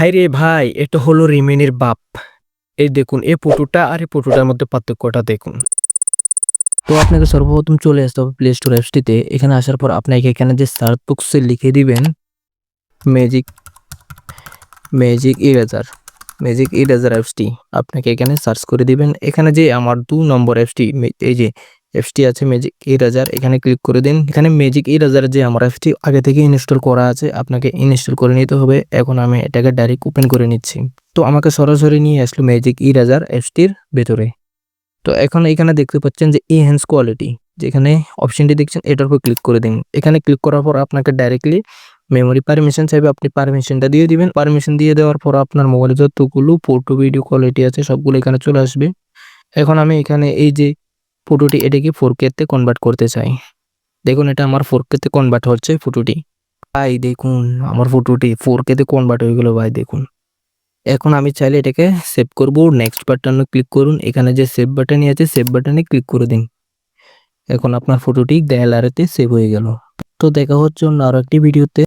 ভাই রে ভাই, এটা হলো রিমেনের বাপ। এই দেখুন, এই পটুটা আর এই পটুটার মধ্যে পার্থক্যটা দেখুন। তো আপনাকে সর্বপ্রথম চলে আসতে হবে প্লে স্টোর অ্যাপসটিতে। এখানে আসার পর আপনাকে এখানে যে সার্চ বক্সে লিখে দিবেন magic magic eraser magic eraser অ্যাপসটি। আপনাকে এখানে সার্চ করে দিবেন। এখানে যে আমার দু নম্বর অ্যাপসটি, এই যে অ্যাপসটি আছে ম্যাজিক ইরেজার এখানে ক্লিক করে দিন। এখানে ম্যাজিক ইরেজার যে আমার অ্যাপসটি আগে থেকে ইনস্টল করা আছে, আপনাকে ইনস্টল করে নিতে হবে। এখন আমি এটাকে ডাইরেক্ট ওপেন করে নিচ্ছি। তো আমাকে সরাসরি নিয়ে আসলো ম্যাজিক ইরেজার অ্যাপসটির ভেতরে। তো এখন এখানে দেখতে পাচ্ছেন যে এনহ্যান্স কোয়ালিটি যেখানে অপশনটি দেখছেন, এটার উপর ক্লিক করে দিন। এখানে ক্লিক করার পর আপনাকে ডাইরেক্টলি মেমোরি পারমিশন চাইবে। আপনি পারমিশনটা দিয়ে দিবেন। পারমিশন দিয়ে দেওয়ার পর আপনার মোবাইলে যতগুলো ফটো ভিডিও কোয়ালিটি আছে, সবগুলো এখানে চলে আসবে। এখন আমি এখানে এই যে ফটোটি এটাকে ফোর কেতে কনভার্ট করতে চাই। দেখুন, এটা আমার ফোর কেতে কনভার্ট হচ্ছে ফটোটি। ভাই, দেখুন, আমার ফটোটি ফোর কেতে কনভার্ট হয়ে গেল, ভাই, দেখুন। এখন আমি চাইলে এটাকে সেভ করব। নেক্সট বাটনে ক্লিক করুন। এখানে যে সেভ বাটনই আছে সেভ বাটনে ক্লিক করে দিন। এখন আপনার ফটোটি গ্যালারিতে সেভ হয়ে গেল। তো দেখা হচ্ছে অন্য আরও একটি ভিডিওতে